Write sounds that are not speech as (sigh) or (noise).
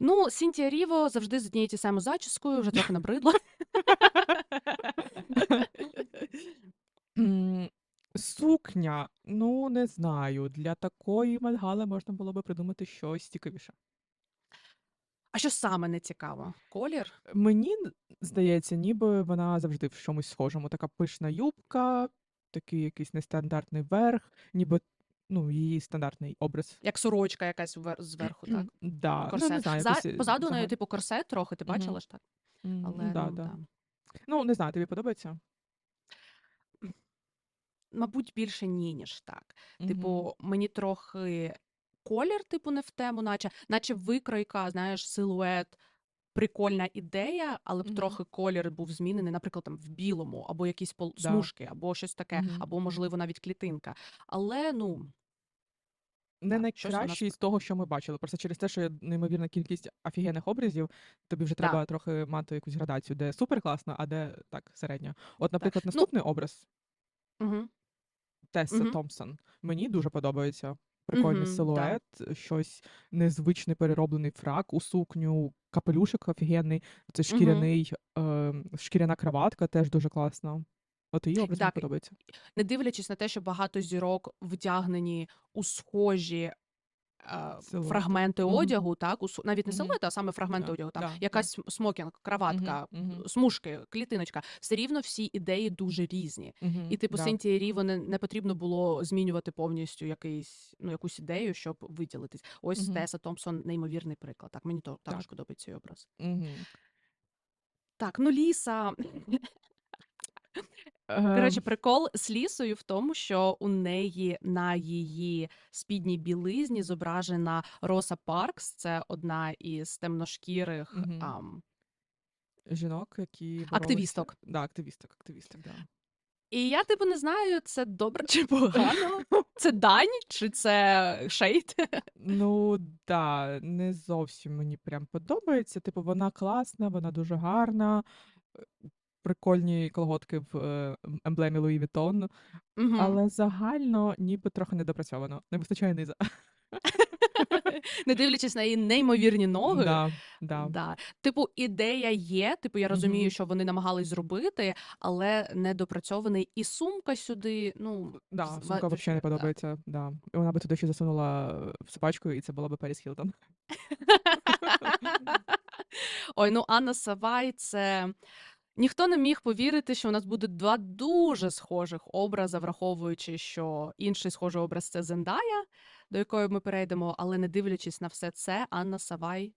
Ну, Сінтія Ріво завжди з однією ті самою зачіскою, вже трохи набридло. Сукня, ну не знаю. Для такої мангали можна було би придумати щось цікавіше. А що саме не цікаво? Колір? Мені здається, ніби вона завжди в чомусь схожому. Така пишна юбка, такий якийсь нестандартний верх, ніби ну, її стандартний образ. Як сорочка якась зверху, так? Да, ну, Корсет. не знаю, За, якось, е, позаду неї, типу, корсет трохи, ти бачила ж так? Але да, ну, да. да. Ну, не знаю, тобі подобається? Мабуть, більше ні, ніж так. Типу, мені трохи колір, типу, не в тему, наче, наче викройка, знаєш, силует. Прикольна ідея, але б Мгм. трохи колір був змінений, наприклад, там в білому, або якісь пол- Да. смужки, або щось таке, Мгм. або, можливо, навіть клітинка. Але ну Не найкращий з того, що ми бачили. Просто через те, що є неймовірна кількість офігенних образів, тобі вже треба да. трохи мати якусь градацію, де супер класно, а де так середньо. От, Так. наприклад, Ну, наступний образ угу, Тесса угу, Томпсон. Мені дуже подобається. Прикольний угу, да. силует, щось незвичний перероблений фрак у сукню, капелюшик офігенний, це Угу. шкіряний, е, шкіряна краватка теж дуже класна. От її образ мені Так, подобається. не дивлячись на те, що багато зірок вдягнені у схожі Силуети. фрагменти Мгм. одягу, так, у, навіть не Мгм. силуети, а саме фрагменти Да, одягу, там да. якась смокінг, краватка, Мгм, мгм, смужки, клітиночка. Все рівно всі ідеї дуже різні. І мгм, типу да. Синтії Ріво не, не потрібно було змінювати повністю якийсь, ну, якусь ідею, щоб виділитись. Ось Мгм. Теса Томпсон неймовірний приклад. Так, мені то також подобається цей образ. Мгм. Так, ну Ліса. Е, Коротше, прикол з лісою в тому, що у неї на її спідній білизні зображена Роса Паркс. Це одна із темношкірих Мгм. ам, Жінок, які боролися. активісток. Да, активісток, активісток, да. І я типу не знаю, це добре чи погано. Це дань, чи це шейт? Ну, да, не зовсім мені прям подобається. Типу, вона класна, вона дуже гарна. Прикольні колготки в е, ем- емблемі Луї Вітон, Угу. але загально ніби трохи недопрацьовано. Не вистачає низа. (laughs) Не дивлячись на її неймовірні ноги. Да, да. Да. Типу, ідея є. Типу, я розумію, Мгм. що вони намагались зробити, але недопрацьований. І сумка сюди, ну Да, вз- сумка ва- взагалі не да. подобається. Да. І вона би туди ще засунула е, собачку, і це була би Періс Хілтон. (laughs) Ой, ну Анна Савай, це ніхто не міг повірити, що у нас буде два дуже схожих образи, враховуючи, що інший схожий образ це Зендая, до якої ми перейдемо, але не дивлячись на все це, Анна Савай